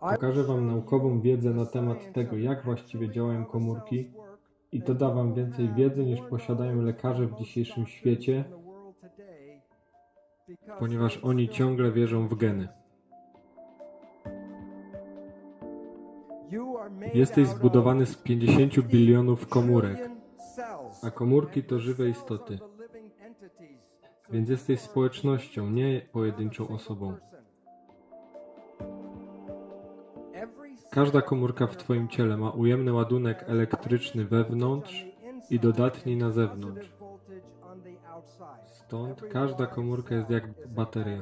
Pokażę Wam naukową wiedzę na temat tego, jak właściwie działają komórki i to da Wam więcej wiedzy niż posiadają lekarze w dzisiejszym świecie, ponieważ oni ciągle wierzą w geny. Jesteś zbudowany z 50 bilionów komórek, a komórki to żywe istoty. Więc jesteś społecznością, nie pojedynczą osobą. Każda komórka w Twoim ciele ma ujemny ładunek elektryczny wewnątrz i dodatni na zewnątrz. Stąd każda komórka jest jak bateria.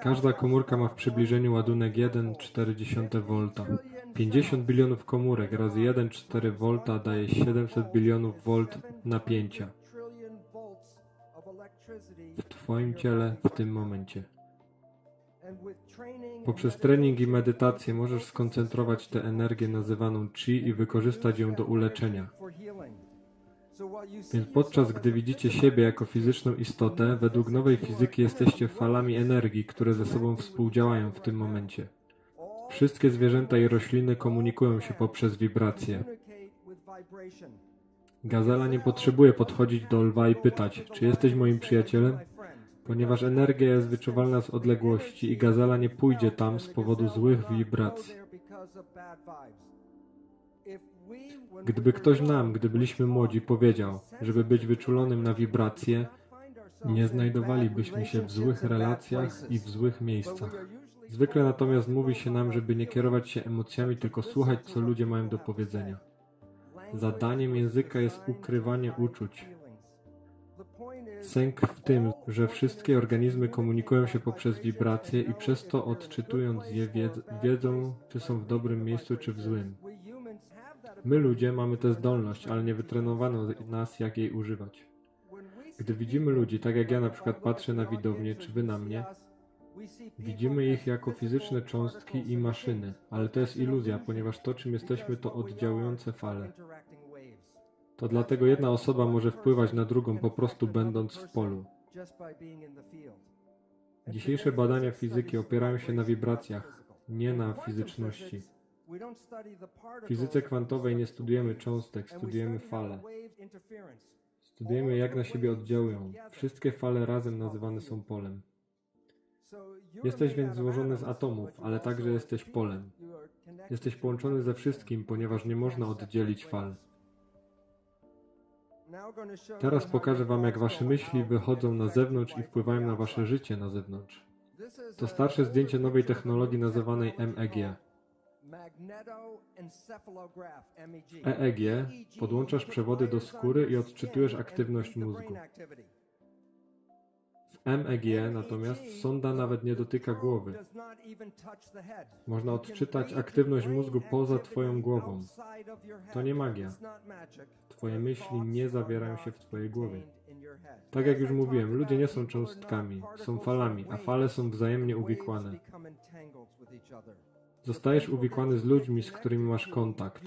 Każda komórka ma w przybliżeniu ładunek 1,4 V. 50 bilionów komórek razy 1,4 V daje 700 bilionów V napięcia w Twoim ciele w tym momencie. Poprzez trening i medytację możesz skoncentrować tę energię nazywaną chi i wykorzystać ją do uleczenia. Więc podczas gdy widzicie siebie jako fizyczną istotę, według nowej fizyki jesteście falami energii, które ze sobą współdziałają w tym momencie. Wszystkie zwierzęta i rośliny komunikują się poprzez wibracje. Gazela nie potrzebuje podchodzić do lwa i pytać, czy jesteś moim przyjacielem? Ponieważ energia jest wyczuwalna z odległości i gazela nie pójdzie tam z powodu złych wibracji. Gdyby ktoś nam, gdy byliśmy młodzi, powiedział, żeby być wyczulonym na wibracje, nie znajdowalibyśmy się w złych relacjach i w złych miejscach. Zwykle natomiast mówi się nam, żeby nie kierować się emocjami, tylko słuchać, co ludzie mają do powiedzenia. Zadaniem języka jest ukrywanie uczuć. Sęk w tym, że wszystkie organizmy komunikują się poprzez wibracje i przez to odczytując je wied wiedzą, czy są w dobrym miejscu, czy w złym. My ludzie mamy tę zdolność, ale nie wytrenowano nas, jak jej używać. Gdy widzimy ludzi, tak jak ja na przykład patrzę na widownię, czy wy na mnie, widzimy ich jako fizyczne cząstki i maszyny, ale to jest iluzja, ponieważ to, czym jesteśmy, to oddziałujące fale. To dlatego jedna osoba może wpływać na drugą po prostu będąc w polu. Dzisiejsze badania fizyki opierają się na wibracjach, nie na fizyczności. W fizyce kwantowej nie studujemy cząstek, studujemy fale. Studujemy, jak na siebie oddziałują. Wszystkie fale razem nazywane są polem. Jesteś więc złożony z atomów, ale także jesteś polem. Jesteś połączony ze wszystkim, ponieważ nie można oddzielić fal. Teraz pokażę Wam, jak Wasze myśli wychodzą na zewnątrz i wpływają na Wasze życie na zewnątrz. To starsze zdjęcie nowej technologii nazywanej MEG. W EEG podłączasz przewody do skóry i odczytujesz aktywność mózgu. W MEG natomiast sonda nawet nie dotyka głowy. Można odczytać aktywność mózgu poza Twoją głową. To nie magia. Twoje myśli nie zawierają się w Twojej głowie. Tak jak już mówiłem, ludzie nie są cząstkami, są falami, a fale są wzajemnie uwikłane. Zostajesz uwikłany z ludźmi, z którymi masz kontakt.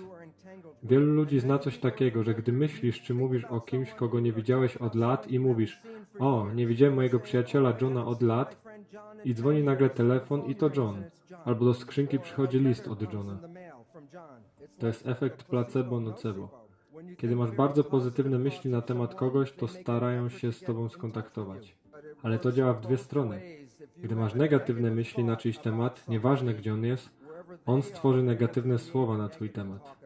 Wielu ludzi zna coś takiego, że gdy myślisz czy mówisz o kimś, kogo nie widziałeś od lat i mówisz o, nie widziałem mojego przyjaciela Johna od lat i dzwoni nagle telefon i to John. Albo do skrzynki przychodzi list od Johna. To jest efekt placebo-nocebo. Kiedy masz bardzo pozytywne myśli na temat kogoś, to starają się z tobą skontaktować. Ale to działa w dwie strony. Gdy masz negatywne myśli na czyjś temat, nieważne gdzie on jest, on stworzy negatywne słowa na twój temat.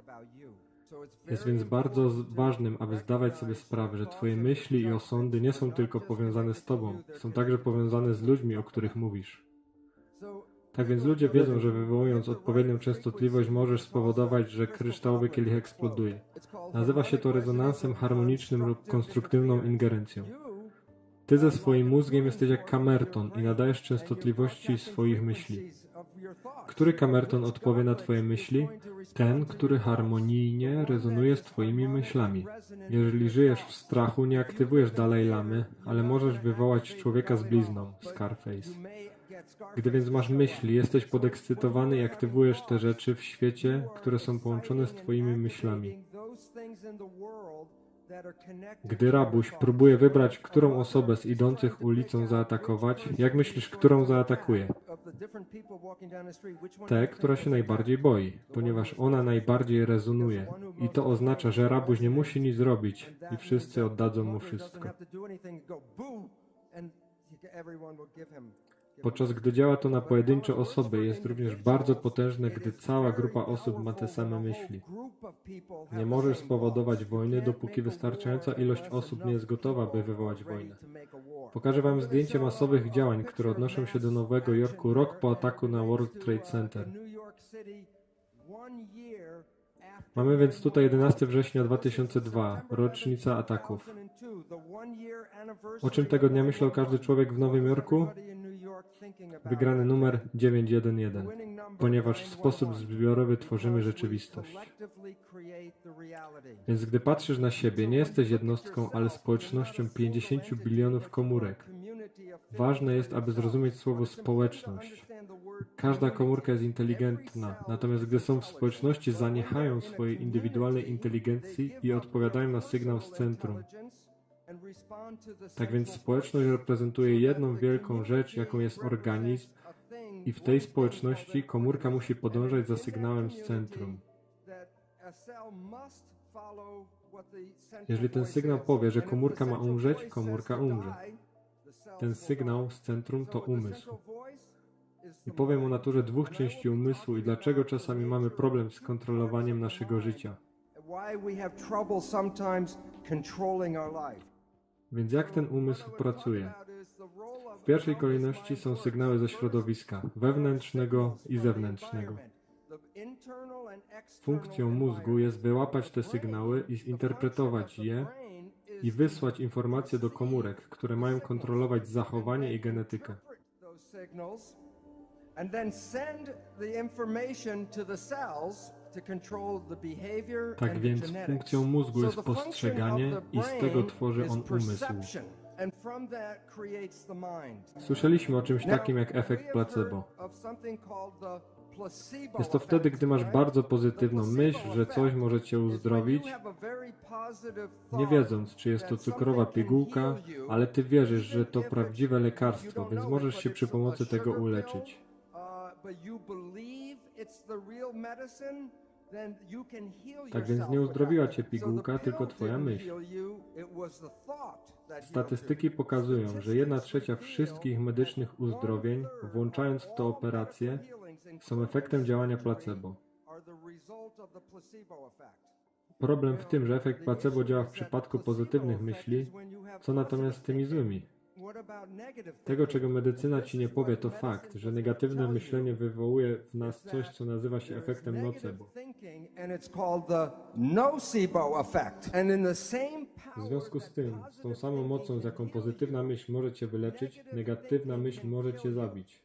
Jest więc bardzo ważnym, aby zdawać sobie sprawę, że twoje myśli i osądy nie są tylko powiązane z tobą, są także powiązane z ludźmi, o których mówisz. Tak więc ludzie wiedzą, że wywołując odpowiednią częstotliwość możesz spowodować, że kryształowy kielich eksploduje. Nazywa się to rezonansem harmonicznym lub konstruktywną ingerencją. Ty ze swoim mózgiem jesteś jak kamerton i nadajesz częstotliwości swoich myśli. Który kamerton odpowie na Twoje myśli? Ten, który harmonijnie rezonuje z Twoimi myślami. Jeżeli żyjesz w strachu, nie aktywujesz dalej lamy, ale możesz wywołać człowieka z blizną, Scarface. Gdy więc masz myśli, jesteś podekscytowany i aktywujesz te rzeczy w świecie, które są połączone z Twoimi myślami. Gdy rabuś próbuje wybrać, którą osobę z idących ulicą zaatakować, jak myślisz, którą zaatakuje? Tę, która się najbardziej boi, ponieważ ona najbardziej rezonuje. I to oznacza, że rabuś nie musi nic zrobić i wszyscy oddadzą mu wszystko. Podczas gdy działa to na pojedyncze osoby, jest również bardzo potężne, gdy cała grupa osób ma te same myśli. Nie możesz spowodować wojny, dopóki wystarczająca ilość osób nie jest gotowa, by wywołać wojnę. Pokażę Wam zdjęcie masowych działań, które odnoszą się do Nowego Jorku rok po ataku na World Trade Center. Mamy więc tutaj 11 września 2002, rocznica ataków. O czym tego dnia myślał każdy człowiek w Nowym Jorku? Wygrany numer 911, ponieważ w sposób zbiorowy tworzymy rzeczywistość. Więc gdy patrzysz na siebie, nie jesteś jednostką, ale społecznością 50 bilionów komórek. Ważne jest, aby zrozumieć słowo społeczność. Każda komórka jest inteligentna, natomiast gdy są w społeczności, zaniechają swojej indywidualnej inteligencji i odpowiadają na sygnał z centrum. Tak więc społeczność reprezentuje jedną wielką rzecz, jaką jest organizm, i w tej społeczności komórka musi podążać za sygnałem z centrum. Jeżeli ten sygnał powie, że komórka ma umrzeć, komórka umrze. Ten sygnał z centrum to umysł. I powiem o naturze dwóch części umysłu i dlaczego czasami mamy problem z kontrolowaniem naszego życia. Więc jak ten umysł pracuje? W pierwszej kolejności są sygnały ze środowiska wewnętrznego i zewnętrznego. Funkcją mózgu jest wyłapać te sygnały i zinterpretować je i wysłać informacje do komórek, które mają kontrolować zachowanie i genetykę. and then send the information to the cells Tak więc funkcją mózgu jest postrzeganie i z tego tworzy on umysł. Słyszeliśmy o czymś takim jak efekt placebo. Jest to wtedy, gdy masz bardzo pozytywną myśl, że coś może cię uzdrowić, nie wiedząc, czy jest to cukrowa pigułka, ale ty wierzysz, że to prawdziwe lekarstwo, więc możesz się przy pomocy tego uleczyć. Tak więc nie uzdrowiła cię pigułka, tylko twoja myśl. Statystyki pokazują, że jedna trzecia wszystkich medycznych uzdrowień, włączając w to operacje, są efektem działania placebo. Problem w tym, że efekt placebo działa w przypadku pozytywnych myśli, co natomiast z tymi złymi? Tego, czego medycyna ci nie powie, to fakt, że negatywne myślenie wywołuje w nas coś, co nazywa się efektem nocebo. W związku z tym, z tą samą mocą, z jaką pozytywna myśl może cię wyleczyć, negatywna myśl może cię zabić.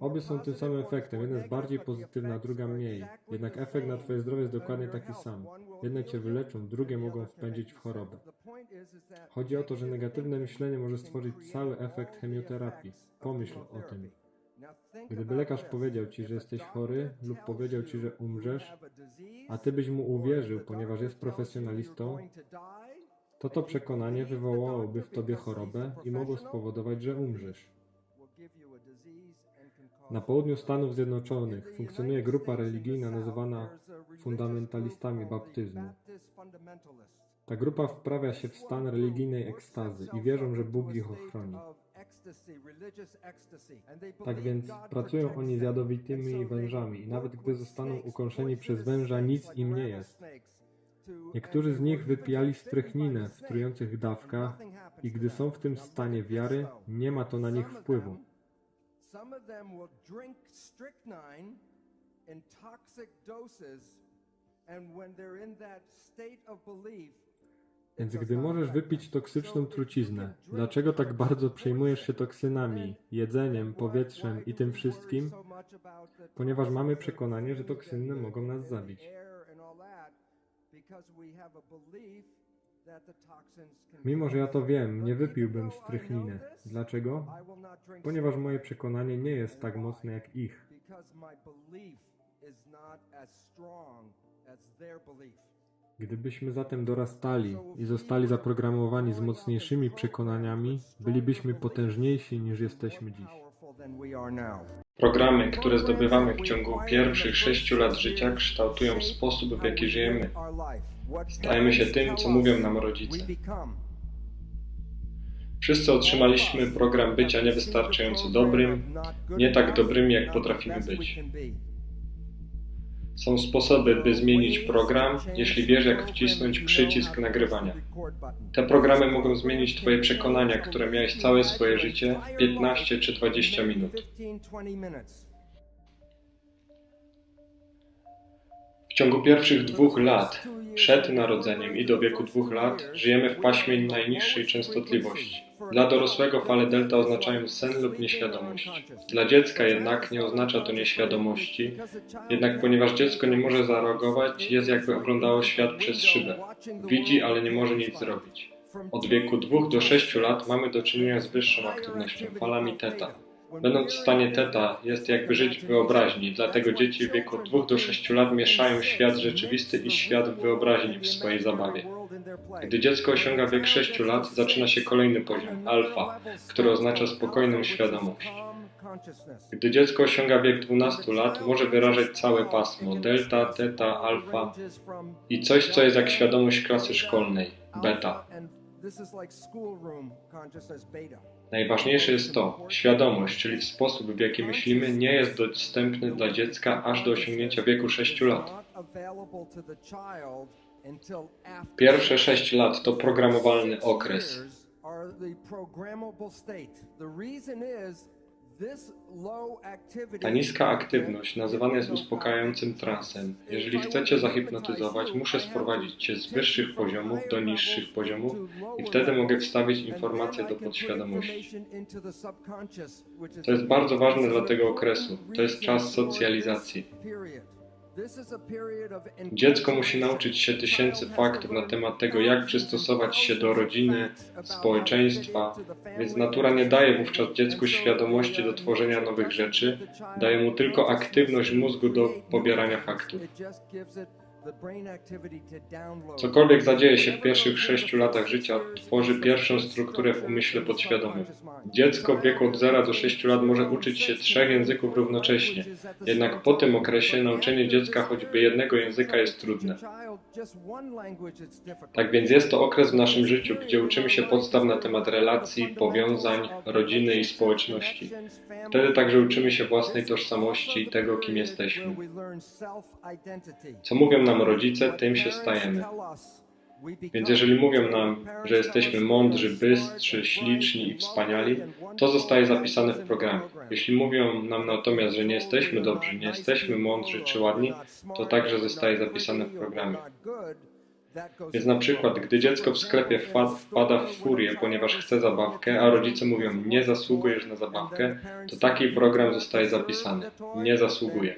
Obie są tym samym efektem. Jedna jest bardziej pozytywna, a druga mniej. Jednak efekt na Twoje zdrowie jest dokładnie taki sam. Jedne Cię wyleczą, drugie mogą wpędzić w chorobę. Chodzi o to, że negatywne myślenie może stworzyć cały efekt chemioterapii. Pomyśl o tym. Gdyby lekarz powiedział Ci, że jesteś chory lub powiedział Ci, że umrzesz, a Ty byś mu uwierzył, ponieważ jest profesjonalistą, to to przekonanie wywołałoby w Tobie chorobę i mogło spowodować, że umrzesz. Na południu Stanów Zjednoczonych funkcjonuje grupa religijna nazywana fundamentalistami baptyzmu. Ta grupa wprawia się w stan religijnej ekstazy i wierzą, że Bóg ich ochroni. Tak więc pracują oni z jadowitymi wężami i nawet gdy zostaną ukończeni przez węża, nic im nie jest. Niektórzy z nich wypijali strychninę w trujących dawkach i gdy są w tym stanie wiary, nie ma to na nich wpływu. Some of them will drink strychnine in toxic doses, and when they're in that state of belief, Więc gdy możesz wypić toksyczną truciznę, dlaczego tak bardzo przejmujesz się toksynami, jedzeniem, powietrzem i tym wszystkim? Ponieważ mamy przekonanie, że toksyny mogą nas zabić. Mimo, że ja to wiem, nie wypiłbym strychniny. Dlaczego? Ponieważ moje przekonanie nie jest tak mocne jak ich. Gdybyśmy zatem dorastali i zostali zaprogramowani z mocniejszymi przekonaniami, bylibyśmy potężniejsi niż jesteśmy dziś. Programy, które zdobywamy w ciągu pierwszych sześciu lat życia, kształtują sposób, w jaki żyjemy. Stajemy się tym, co mówią nam rodzice. Wszyscy otrzymaliśmy program bycia niewystarczająco dobrym, nie tak dobrym, jak potrafimy być. Są sposoby, by zmienić program, jeśli wiesz, jak wcisnąć przycisk nagrywania. Te programy mogą zmienić Twoje przekonania, które miałeś całe swoje życie w 15 czy 20 minut. W ciągu pierwszych dwóch lat, przed narodzeniem i do wieku dwóch lat, żyjemy w paśmie najniższej częstotliwości. Dla dorosłego fale delta oznaczają sen lub nieświadomość. Dla dziecka jednak nie oznacza to nieświadomości, jednak ponieważ dziecko nie może zareagować, jest jakby oglądało świat przez szybę. Widzi, ale nie może nic zrobić. Od wieku 2 do 6 lat mamy do czynienia z wyższą aktywnością, falami teta. Będąc w stanie teta, jest jakby żyć w wyobraźni, dlatego dzieci w wieku 2 do 6 lat mieszają świat rzeczywisty i świat wyobraźni w swojej zabawie. Gdy dziecko osiąga wiek 6 lat, zaczyna się kolejny poziom, alfa, który oznacza spokojną świadomość. Gdy dziecko osiąga wiek 12 lat, może wyrażać całe pasmo delta, teta, alfa i coś, co jest jak świadomość klasy szkolnej, beta. Najważniejsze jest to, świadomość, czyli sposób, w jaki myślimy, nie jest dostępny dla dziecka aż do osiągnięcia wieku 6 lat. Pierwsze 6 lat to programowalny okres. Ta niska aktywność nazywana jest uspokajającym transem. Jeżeli chcecie zahipnotyzować, muszę sprowadzić Cię z wyższych poziomów do niższych poziomów i wtedy mogę wstawić informacje do podświadomości. To jest bardzo ważne dla tego okresu. To jest czas socjalizacji. Dziecko musi nauczyć się tysięcy faktów na temat tego, jak przystosować się do rodziny, społeczeństwa, więc natura nie daje wówczas dziecku świadomości do tworzenia nowych rzeczy, daje mu tylko aktywność mózgu do pobierania faktów. Cokolwiek zadzieje się w pierwszych sześciu latach życia, tworzy pierwszą strukturę w umyśle podświadomym. Dziecko w wieku od 0 do 6 lat może uczyć się trzech języków równocześnie, jednak po tym okresie nauczenie dziecka choćby jednego języka jest trudne. Tak więc jest to okres w naszym życiu, gdzie uczymy się podstaw na temat relacji, powiązań, rodziny i społeczności. Wtedy także uczymy się własnej tożsamości i tego, kim jesteśmy. Co mówią nam rodzice, tym się stajemy. Więc jeżeli mówią nam, że jesteśmy mądrzy, bystrzy, śliczni i wspaniali, to zostaje zapisane w programie. Jeśli mówią nam natomiast, że nie jesteśmy dobrzy, nie jesteśmy mądrzy czy ładni, to także zostaje zapisane w programie. Więc na przykład, gdy dziecko w sklepie wpada w furię, ponieważ chce zabawkę, a rodzice mówią, nie zasługujesz na zabawkę, to taki program zostaje zapisany. Nie zasługuje.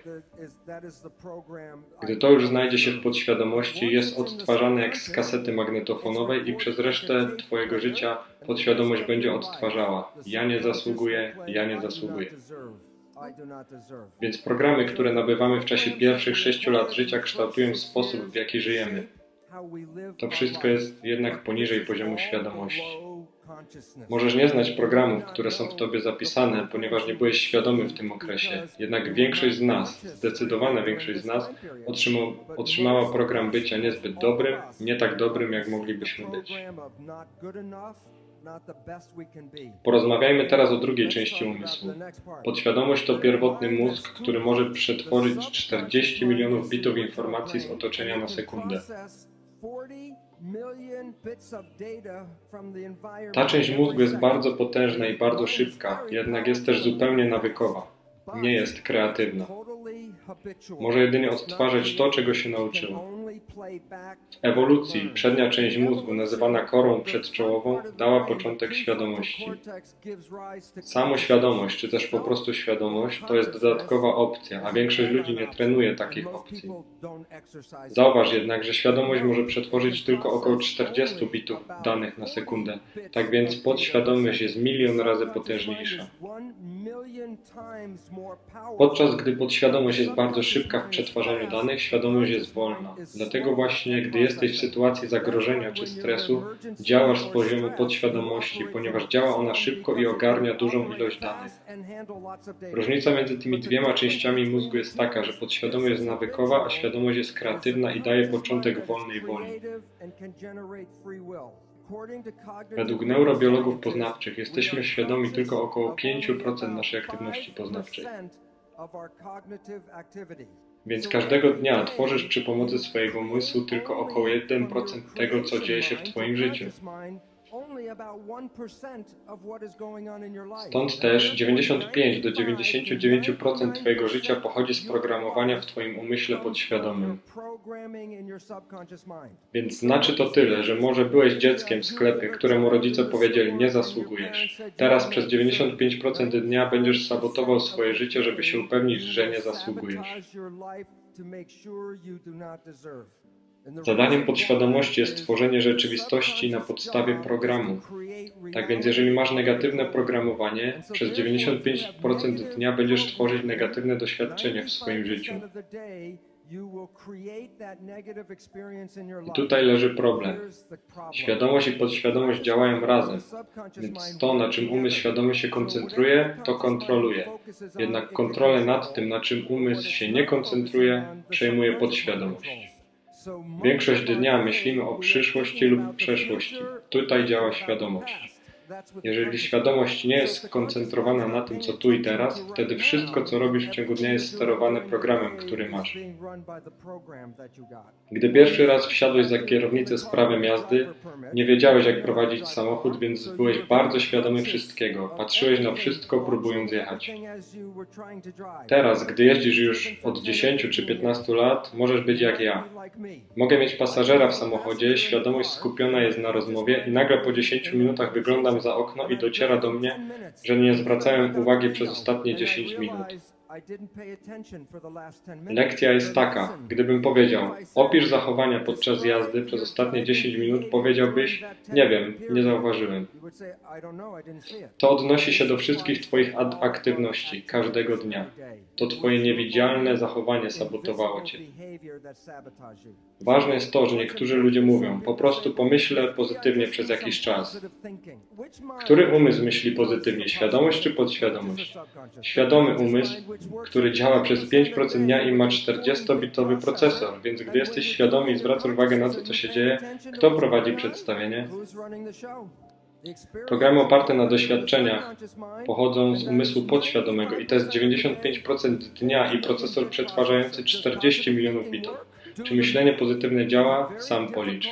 Gdy to już znajdzie się w podświadomości, jest odtwarzane jak z kasety magnetofonowej i przez resztę Twojego życia podświadomość będzie odtwarzała. Ja nie zasługuję, ja nie zasługuję. Więc programy, które nabywamy w czasie pierwszych sześciu lat życia kształtują sposób, w jaki żyjemy. To wszystko jest jednak poniżej poziomu świadomości. Możesz nie znać programów, które są w tobie zapisane, ponieważ nie byłeś świadomy w tym okresie. Jednak większość z nas, zdecydowana większość z nas, otrzymał, otrzymała program bycia niezbyt dobrym, nie tak dobrym, jak moglibyśmy być. Porozmawiajmy teraz o drugiej części umysłu. Podświadomość to pierwotny mózg, który może przetworzyć 40 milionów bitów informacji z otoczenia na sekundę. Ta część mózgu jest bardzo potężna i bardzo szybka, jednak jest też zupełnie nawykowa. Nie jest kreatywna. Może jedynie odtwarzać to, czego się nauczyła. Ewolucji przednia część mózgu, nazywana korą przedczołową, dała początek świadomości. Samoświadomość, czy też po prostu świadomość, to jest dodatkowa opcja, a większość ludzi nie trenuje takich opcji. Zauważ jednak, że świadomość może przetworzyć tylko około 40 bitów danych na sekundę, tak więc podświadomość jest milion razy potężniejsza. Podczas gdy podświadomość jest bardzo szybka w przetwarzaniu danych, świadomość jest wolna. Dlatego właśnie, gdy jesteś w sytuacji zagrożenia czy stresu, działasz z poziomu podświadomości, ponieważ działa ona szybko i ogarnia dużą ilość danych. Różnica między tymi dwiema częściami mózgu jest taka, że podświadomość jest nawykowa, a świadomość jest kreatywna i daje początek wolnej woli. Według neurobiologów poznawczych jesteśmy świadomi tylko około 5% naszej aktywności poznawczej. Więc każdego dnia tworzysz przy pomocy swojego umysłu tylko około 1% tego, co dzieje się w Twoim życiu. Stąd też 95 do 99% Twojego życia pochodzi z programowania w Twoim umyśle podświadomym. Więc znaczy to tyle, że może byłeś dzieckiem w sklepie, któremu rodzice powiedzieli nie zasługujesz. Teraz przez 95% dnia będziesz sabotował swoje życie, żeby się upewnić, że nie zasługujesz. Zadaniem podświadomości jest tworzenie rzeczywistości na podstawie programu. Tak więc jeżeli masz negatywne programowanie, przez 95% dnia będziesz tworzyć negatywne doświadczenie w swoim życiu. I tutaj leży problem. Świadomość i podświadomość działają razem, więc to, na czym umysł świadomy się koncentruje, to kontroluje. Jednak kontrolę nad tym, na czym umysł się nie koncentruje, przejmuje podświadomość. Większość dnia myślimy o przyszłości lub przeszłości. Tutaj działa świadomość. Jeżeli świadomość nie jest skoncentrowana na tym, co tu i teraz, wtedy wszystko, co robisz w ciągu dnia, jest sterowane programem, który masz. Gdy pierwszy raz wsiadłeś za kierownicę z prawem jazdy, nie wiedziałeś, jak prowadzić samochód, więc byłeś bardzo świadomy wszystkiego. Patrzyłeś na wszystko, próbując jechać. Teraz, gdy jeździsz już od 10 czy 15 lat, możesz być jak ja. Mogę mieć pasażera w samochodzie, świadomość skupiona jest na rozmowie i nagle po 10 minutach wyglądam za okno i dociera do mnie, że nie zwracałem uwagi przez ostatnie 10 minut. Lekcja jest taka. Gdybym powiedział, opisz zachowania podczas jazdy przez ostatnie 10 minut, powiedziałbyś, nie wiem, nie zauważyłem. To odnosi się do wszystkich Twoich aktywności każdego dnia. To Twoje niewidzialne zachowanie sabotowało Cię. Ważne jest to, że niektórzy ludzie mówią, po prostu pomyślę pozytywnie przez jakiś czas. Który umysł myśli pozytywnie, świadomość czy podświadomość? Świadomy umysł, który działa przez 5% dnia i ma 40-bitowy procesor, więc gdy jesteś świadomy i zwracasz uwagę na to, co się dzieje, kto prowadzi przedstawienie? Programy oparte na doświadczeniach pochodzą z umysłu podświadomego i to jest 95% dnia i procesor przetwarzający 40 milionów bitów. Czy myślenie pozytywne działa? Sam policz.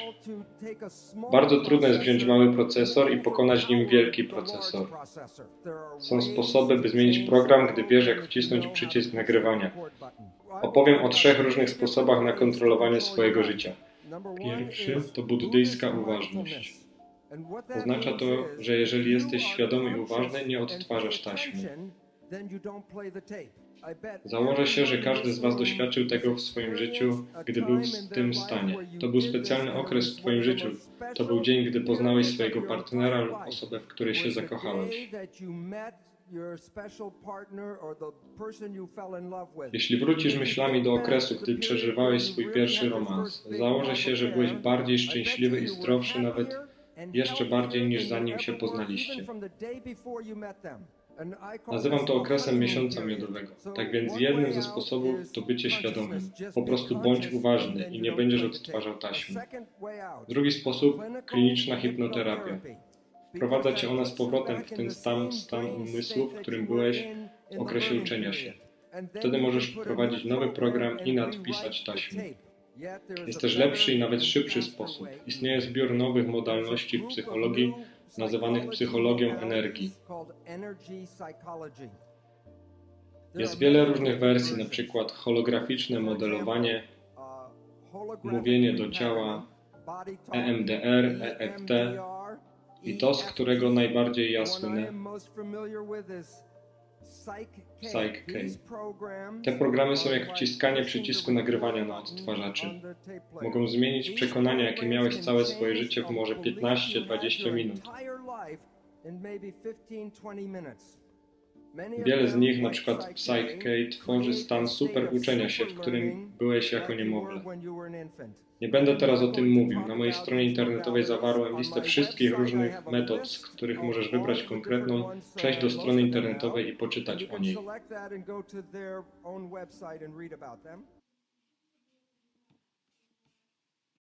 Bardzo trudno jest wziąć mały procesor i pokonać nim wielki procesor. Są sposoby, by zmienić program, gdy wiesz, jak wcisnąć przycisk nagrywania. Opowiem o trzech różnych sposobach na kontrolowanie swojego życia. Pierwszy to buddyjska uważność. Oznacza to, że jeżeli jesteś świadomy i uważny, nie odtwarzasz taśmy. Założę się, że każdy z Was doświadczył tego w swoim życiu, gdy był w tym stanie. To był specjalny okres w Twoim życiu. To był dzień, gdy poznałeś swojego partnera lub osobę, w której się zakochałeś. Jeśli wrócisz myślami do okresu, gdy przeżywałeś swój pierwszy romans, założę się, że byłeś bardziej szczęśliwy i zdrowszy nawet jeszcze bardziej niż zanim się poznaliście. Nazywam to okresem miesiąca miodowego. Tak więc jednym ze sposobów to bycie świadomym. Po prostu bądź uważny i nie będziesz odtwarzał taśmy. Drugi sposób kliniczna hipnoterapia. Wprowadza cię ona z powrotem w ten stan, stan umysłu, w którym byłeś w okresie uczenia się. Wtedy możesz wprowadzić nowy program i nadpisać taśmę. Jest też lepszy i nawet szybszy sposób. Istnieje zbiór nowych modalności w psychologii, nazywanych psychologią energii. Jest wiele różnych wersji, na przykład holograficzne modelowanie, mówienie do ciała, EMDR, EFT i to, z którego najbardziej ja słynę, PsychK. Te programy są jak wciskanie przycisku nagrywania na odtwarzaczy. Mogą zmienić przekonania, jakie miałeś całe swoje życie w może 15-20 minut. Wiele z nich, np. PsychK, tworzy stan super uczenia się, w którym byłeś jako niemowlę. Nie będę teraz o tym mówił. Na mojej stronie internetowej zawarłem listę wszystkich różnych metod, z których możesz wybrać konkretną. Przejść do strony internetowej i poczytać o niej.